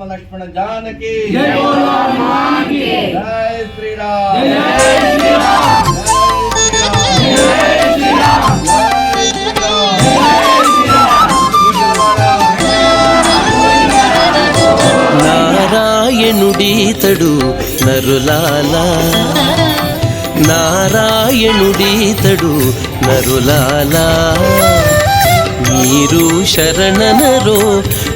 రామ లక్ష్మణ జానకి. జై బోలో హనుమాన్కి జై శ్రీరామ్ జై శ్రీరామ్ జై శ్రీరామ్. జై శ్రీరామ్ నారాయణుడీతడు నరులాలా. నారాయణుడీతడు నరులాలా. మీరు శరణనరో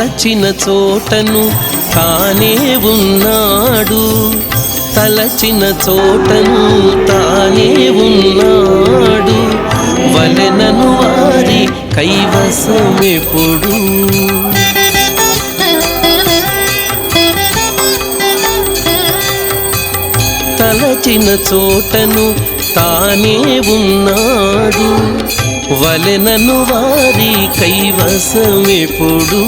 తలచిన చోటను తానే ఉన్నాడు. తలచిన చోటను తానే ఉన్నాడు. వలనను వారి కైవసమెప్పుడు. తలచిన చోటను తానే ఉన్నాడు. వలెనను వారి కైవసమెప్పుడు.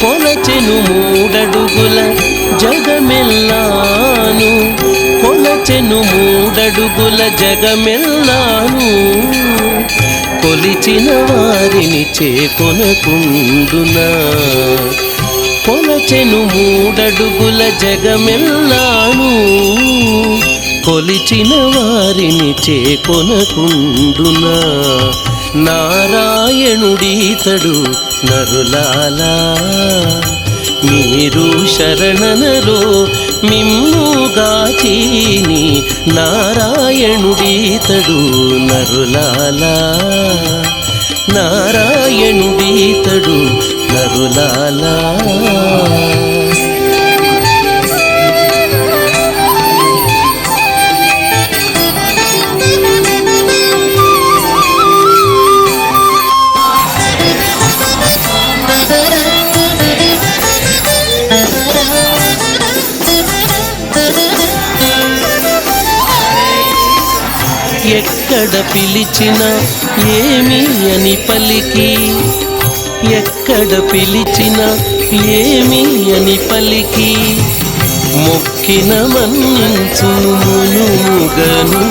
కొలచెను మూడడుగుల జగమెల్లాను. కొలచెను మూడడుగుల జగమెల్లాను. కొలిచిన వారిని చేకొనకుండునా. కొలచెను మూడడుగుల జగమెల్లాను. కొలిచిన వారిని చేకొనకుండునా? నారాయణుడీతడు నరులాలా మీరు శరణనలో మిమ్ముగాచీని నారాయణుడీతడు నరులాలా నారాయణుడీతడు నరులాలా. ఎక్కడ పిలిచినా ఏమి అని పలికి. ఎక్కడ పిలిచినా ఏమి అని పలికి. మొక్కిన మన్నించు మునుగను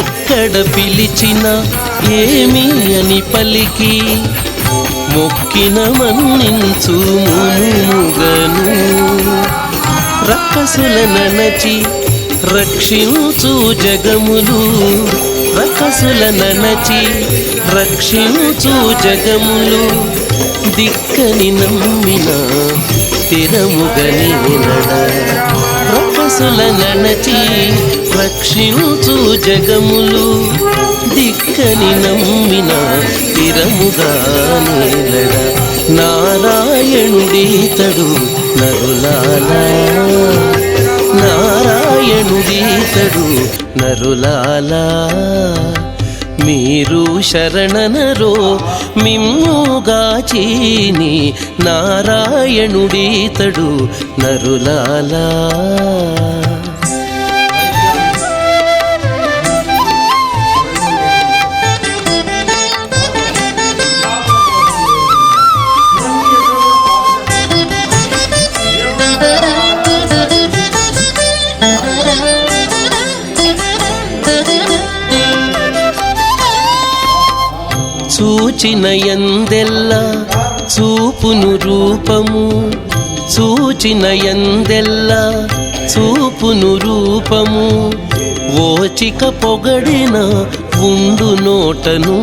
ఎక్కడ పిలిచినా ఏమి అని పలికి. మొక్కిన మన్నించు మునుగను రక్కసుల ననచి రక్షించు జగములు. రక్కసుల ననచి రక్షించు జగములు. దిక్కని నమ్మిన తిరముగనేనడ రక్కసుల ననచి రక్షించు జగములు. దిక్కని నమ్మిన తిరముగా నేలడ నారాయణుడీతడు నరులాలా. నారాయణుడీతడు నరులాలా. మీరు శరణనరో మిమ్ముగాచీని నారాయణుడీతడు నరులాలా. చూచిన ఎందెల్లా చూపును రూపము చూచిన ఎందెల్లా చూపును రూపము. ఓచిక పొగడిన ఉండు నోటను.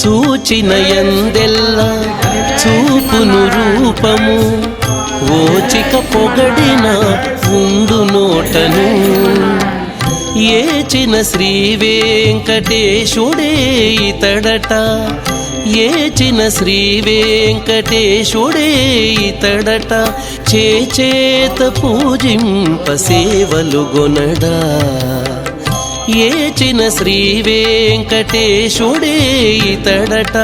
చూచిన ఎందెల్ల చూపును రూపము ఓచిక పొగడిన ఉండు నోటను. ఏచిన శ్రీ వెంకటేశుడే ఇతడట ఏచిన శ్రీ వెంకటేశుడే ఇతడట చేచేత పూజింప సేవలు గొనడా. ఏచిన శ్రీ వెంకటేశుడే ఇతడట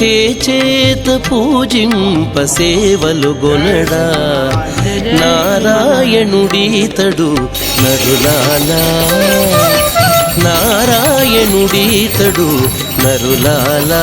చేచేత పూజింప సేవలు గొనడా. నారాయణుడీతడు నరులాలా నారాయణుడీతడు నరులాలా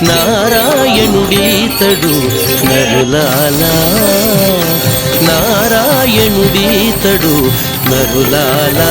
నారాయణుడీతడు నరులాలా. నారాయణుడీతడు నరులాలా.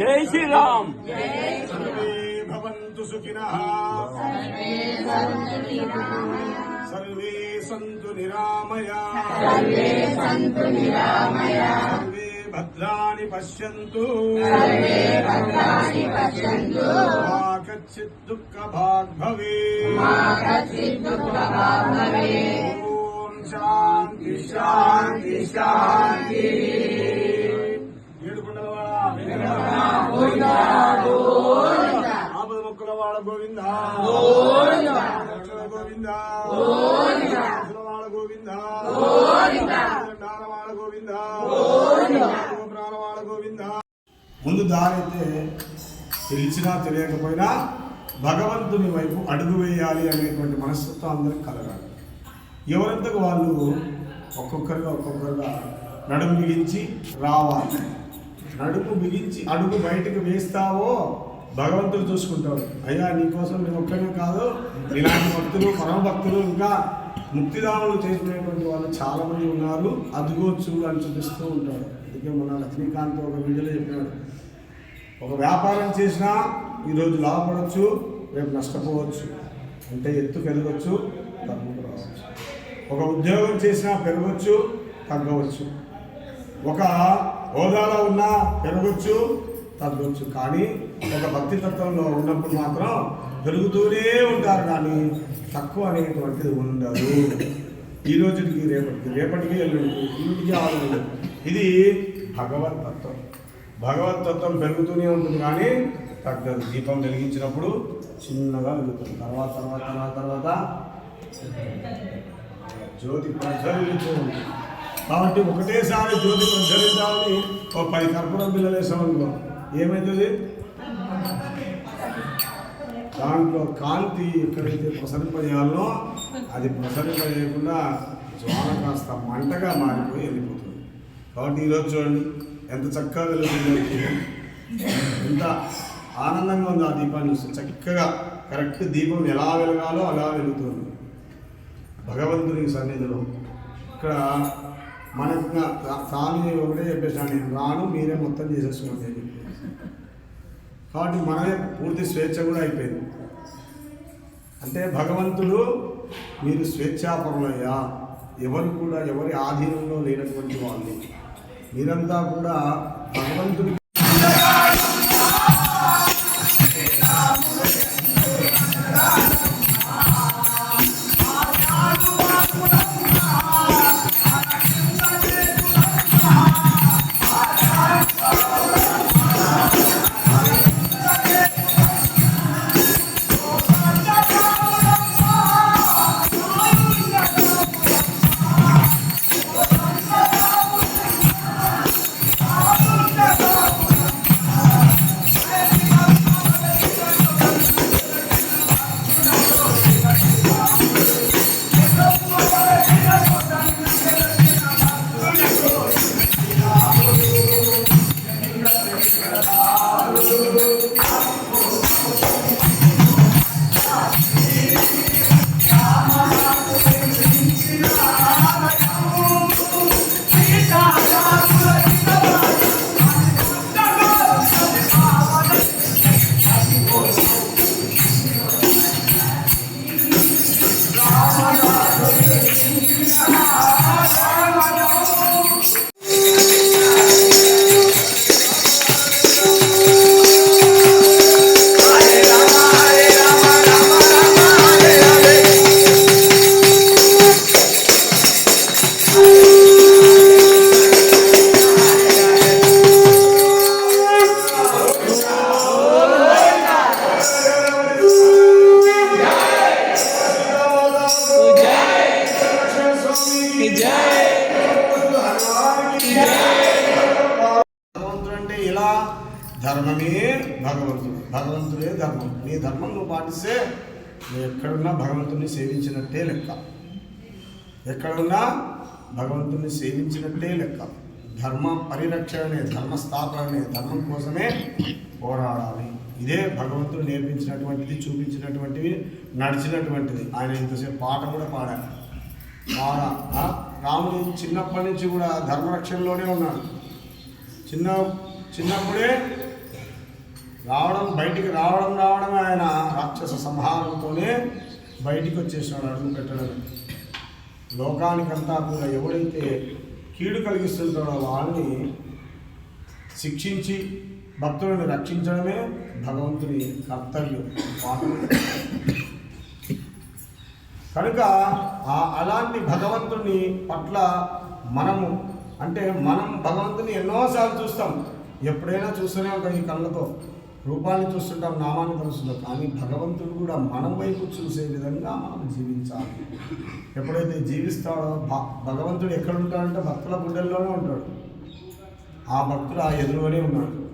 జై శ్రీరామ్. సర్వే భవంతు సుఖినః. సర్వే సంతు నిరామయా. సర్వే భద్రాణి పశ్యంతు. మా కచ్చిత్ దుఃఖ భాగ్ శాంతి శాంతి ఏడుకొండలవాడా ఆపద మొక్కల వాడ గోవింద గోవింద వాడ గోవింద నారవాడ గోవింద ప్రాణవాడ గోవింద ముందు దారి అయితే తెలిసినా తెలియకపోయినా భగవంతుని వైపు అడుగు వేయాలి అనేటువంటి మనస్తత్వం అందరికి కలగాలి ఎవరంతకు వాళ్ళు ఒక్కొక్కరిగా ఒక్కొక్కరుగా నడుము బిగించి రావాలి? నడుము బిగించి అడుగు బయటకు వేస్తావో భగవంతుడు చూసుకుంటాడు. అయ్యా నీకోసం నేను ఒక్కనే కాదు ఇలాంటి భక్తులు పరమ భక్తులు ఇంకా ముక్తిదాములు చేసినటువంటి వాళ్ళు చాలామంది ఉన్నారు. అదుగో చూడు అని చూపిస్తూ ఉంటాడు. అందుకే మన లక్ష్మీకాంత్ ఒక వీడియోలో చెప్పినాడు ఒక వ్యాపారం చేసినా ఈరోజు లాభపడవచ్చు రేపు నష్టపోవచ్చు. అంటే ఎత్తుకు ఎదగవచ్చు ఒక ఉద్యోగం చేసినా పెరగవచ్చు తగ్గవచ్చు. ఒక హోదాలో ఉన్నా పెరగవచ్చు తగ్గవచ్చు కానీ ఒక భక్తి తత్వంలో ఉన్నప్పుడు మాత్రం పెరుగుతూనే ఉంటారు కానీ తక్కువ అనేటువంటిది ఉండదు. ఈ రోజుకి రేపటికి రేపటికి ఎల్లుండికి ఇంటికి ఆరు ఇది భగవత్ తత్వం. భగవత్ తత్వం పెరుగుతూనే ఉంటుంది కానీ తగ్గదు. దీపం వెలిగించినప్పుడు చిన్నగా వెలుగుతుంది. తర్వాత తర్వాత తర్వాత తర్వాత. జ్యోతి ప్రజ్వలించు కాబట్టి ఒకటేసారి జ్యోతి ప్రజ్వలించాలని ఒక పది కర్పూరం పిల్లలు వేసామనుకో ఏమవుతుంది దాంట్లో కాంతి ఎక్కడైతే ప్రసరింపజేయాలో అది ప్రసరింపజేయకుండా జ్వాల కాస్త మంటగా మారిపోయి వెళ్ళిపోతుంది. కాబట్టి ఈరోజు చూడండి ఎంత చక్కగా వెలుగుతుందో ఎంత ఆనందంగా ఉంది ఆ దీపాన్ని చూస్తే. చక్కగా కరెక్ట్ దీపం ఎలా వెలగాలో అలా వెలుగుతుంది. భగవంతుని సన్నిధిలో. ఇక్కడ మనకు తాను స్వామి ఒకటే చెప్పేసాను నేను రాను మీరే మొత్తం చేసేసుకోండి అని కాబట్టి మనమే పూర్తి స్వేచ్ఛ కూడా అయిపోయింది. అంటే భగవంతుడు మీరు స్వేచ్ఛాపరులయ్యా. ఎవరు కూడా ఎవరి ఆధీనంలో లేనటువంటి వాళ్ళు మీరంతా కూడా భగవంతుడి నీ ధర్మం నువ్వు పాటిస్తే నువ్వు ఎక్కడున్నా భగవంతుని సేవించినట్టే లెక్క. ఎక్కడున్నా భగవంతుని సేవించినట్టే లెక్క. ధర్మ పరిరక్షణనే ధర్మ స్థాపననే ధర్మం కోసమే పోరాడాలి. ఇదే భగవంతుడు నేర్పించినటువంటిది చూపించినటువంటివి నడిచినటువంటిది. ఆయన ఇంతసేపు పాట కూడా పాడారు బాగా రాముడు చిన్నప్పటి నుంచి కూడా ధర్మరక్షణలోనే ఉన్నాడు. చిన్న చిన్నప్పుడే రావడం బయటికి రావడం రావడం ఆయన రాక్షస సంహారంతోనే బయటికి వచ్చేసినాడు అడుగు పెట్టడం. లోకానికంతా కూడా ఎవడైతే కీడు కలిగిస్తుంటాడో వాళ్ళని శిక్షించి భక్తులను రక్షించడమే భగవంతుని కర్తవ్యం కనుక ఆ- అలాంటి భగవంతుని పట్ల మనము అంటే మనం భగవంతుని ఎన్నోసార్లు చూస్తాం. ఎప్పుడైనా చూస్తూనే ఉంటాం ఈ కళ్ళతో. రూపాన్ని చూస్తుంటాం నామాన్ని కలుస్తుంటాం కానీ భగవంతుడు కూడా మనం వైపు చూసే విధంగా మనం జీవించాలి. ఎప్పుడైతే జీవిస్తాడో భ- భగవంతుడు ఎక్కడ ఉంటాడంటే భక్తుల గుండెల్లోనే ఉంటాడు. ఆ భక్తుడు ఆ ఎదురుగానే ఉన్నాడు.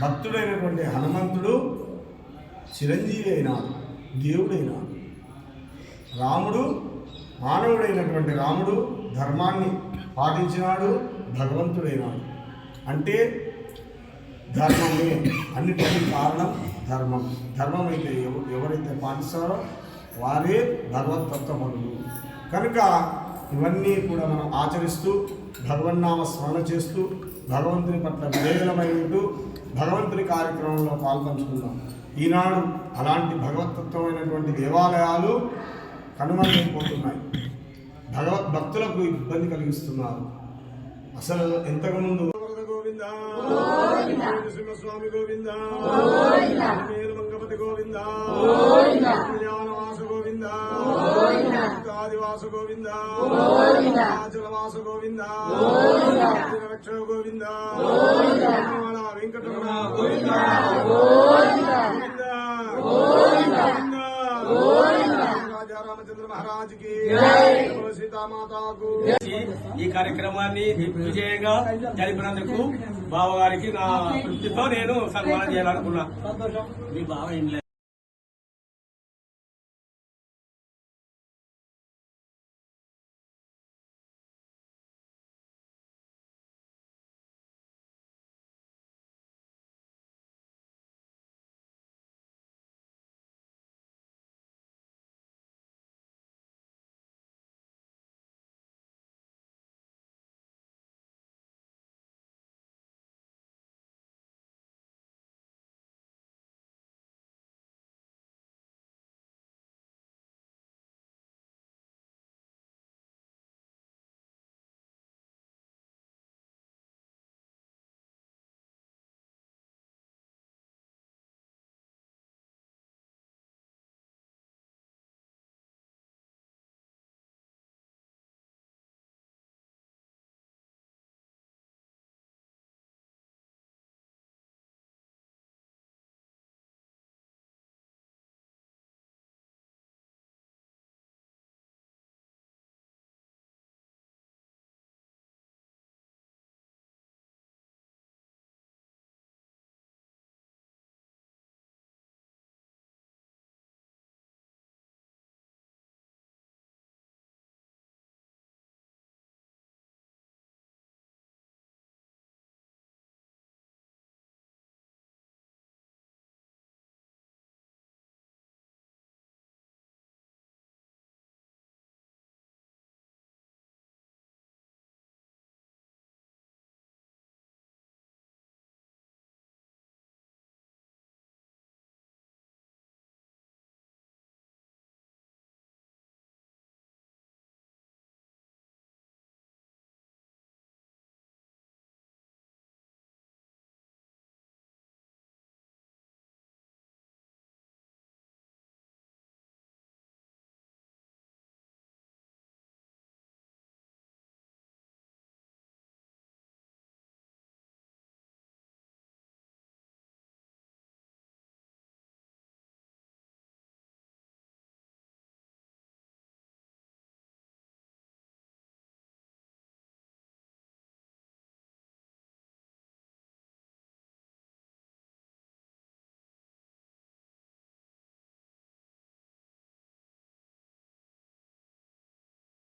భక్తుడైనటువంటి హనుమంతుడు చిరంజీవి అయినాడు దేవుడైనాడు. రాముడు మానవుడైనటువంటి రాముడు ధర్మాన్ని పాటించినాడు భగవంతుడైనాడు. అంటే ధర్మమే అన్నిటికీ కారణం ధర్మం. ధర్మం అయితే ఎవ- ఎవరైతే పాటిస్తారో వారే భగవతత్వములు కనుక ఇవన్నీ కూడా మనం ఆచరిస్తూ భగవన్నామ స్మరణ చేస్తూ భగవంతుని పట్ల విధేయులమై ఉంటూ భగవంతుని కార్యక్రమంలో పాల్పంచుకుందాం. ఈనాడు అలాంటి భగవతత్వమైనటువంటి దేవాలయాలు కనుమరుగైపోతున్నాయి. భగవద్ భక్తులకు ఇబ్బంది కలిగిస్తున్నారు. అసలు ఎంతకుముందు గోవిందా స్వామి గోవింద మంగపతి గోవింద కళ్యాణవాస గోవింద ఆదివాస గోవింద ఆచలవాస గోవింద రక్ష గోవింద వెంకటరమణ గోవింద రామచంద్ర మహారాజ్కి సీతామాతాకు ఈ కార్యక్రమాన్ని విజయంగా జరిపినందుకు బావగారికి నా తృప్తితో నేను సన్మానం చేయాలనుకున్నా. మీ బావ ఏం